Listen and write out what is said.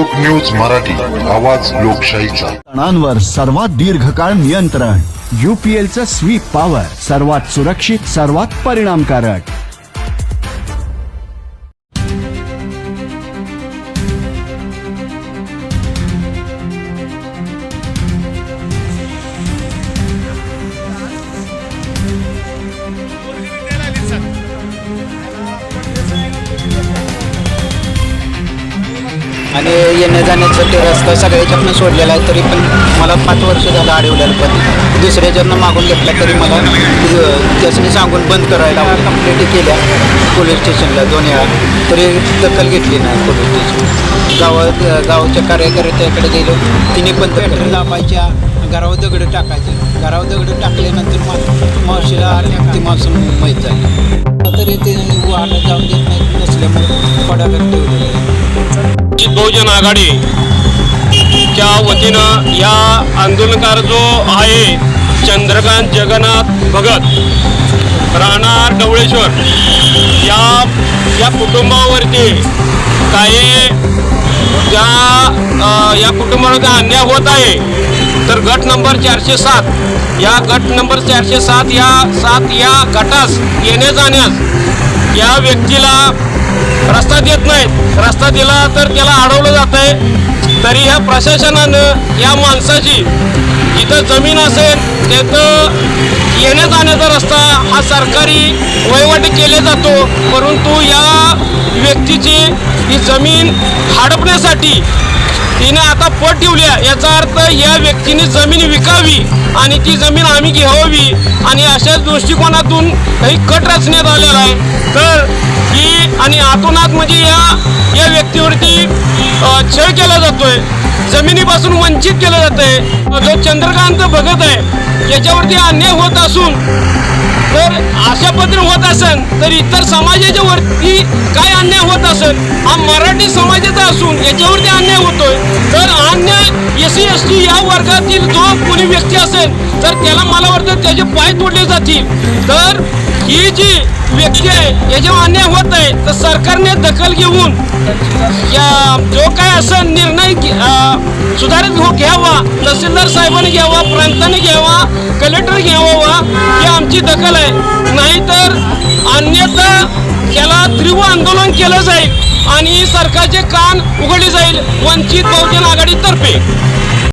लोक न्यूज मराठी आवाज लोकशाहीचा. तणांवर सर्वात दीर्घकाळ नियंत्रण. युपीएलचं स्वीप पॉवर सर्वात सुरक्षित सर्वात परिणामकारक. आणि येण्या जाण्यासाठी रस्ता सगळ्याच्यातनं सोडलेला आहे तरी पण मला पाच वर्ष झालं अडवलेलं पण दुसऱ्याच्यातनं मागून घेतला तरी मला त्यासनी सांगून बंद करायला कंप्लेंट केल्या पोलीस स्टेशनला दोन वेळा. तरी दखल घेतली नाही पोलीस स्टेशन गावात गावाच्या कार्यकर्त्याकडे गेलो तिने पण पेट्रोल लावायच्या घरावर दगड टाकायचे. घरावर दगड टाकल्यानंतर मा मावशीला ती मावशी माहीत झाली. तरी ते वाहनं जाऊन देत नाहीत नसल्यामुळे पडायला ठेवलेलं आहे वंचित बहुजन आघाडीच्या वतीनं या आंदोलनकार जो आहे चंद्रकांत जगन्नाथ भगत राहणार डवळेश्वर या या कुटुंबावरती काही त्या या कुटुंबावरती अन्याय होत आहे तर गट नंबर चारशे सात या गट नंबर चारशे सात या सात या गटास येण्या जाण्यास या व्यक्तीला रस्ता देत नाहीत रस्ता दिला तर त्याला अडवलं जात आहे तरी ह्या प्रशासनानं या माणसाची जिथं जमीन असेल तिथं येण्या जाण्याचा रस्ता हा सरकारी वहिवाट केले जातो. परंतु या व्यक्तीची ही जमीन हडपण्यासाठी तिने आता पट ठेवल्या याचा अर्थ या व्यक्तीने जमीन विकावी आणि ती जमीन आम्ही घ्यावी. आणि अशाच दृष्टिकोनातून काही कट रचण्यात आलेला आहे. तर की आणि आतोनात म्हणजे या या व्यक्तीवरती छळ केला जातोय. जमिनीपासून वंचित केलं जात आहे जो चंद्रकांत भगत आहे याच्यावरती अन्याय होत असून तर अशा पद्धतीने होत असेल तर इतर समाजाच्या वरती काय अन्याय होत असेल हा मराठी समाजाचा असून याच्यावरती अन्याय होतोय. तर अन्याय एस सी एस टी या वर्गातील जो कोणी व्यक्ती असेल तर त्याला मला वाटतं त्याचे पाय तोडले जातील. तर ही जी व्यक्ती आहे याच्यावर अन्याय होत आहे तर सरकारने दखल घेऊन या जो काय असं निर्णय सुधारित हो घ्यावा तहसीलदार साहेबांनी घ्यावा प्रांताने घ्यावा कलेक्टर घ्यावा ही आमची दखल आहे. नाहीतर अन्यथा त्याला तीव्र आंदोलन केलं जाईल आणि सरकारचे कान उघडले जाईल वंचित बहुजन आघाडीतर्फे.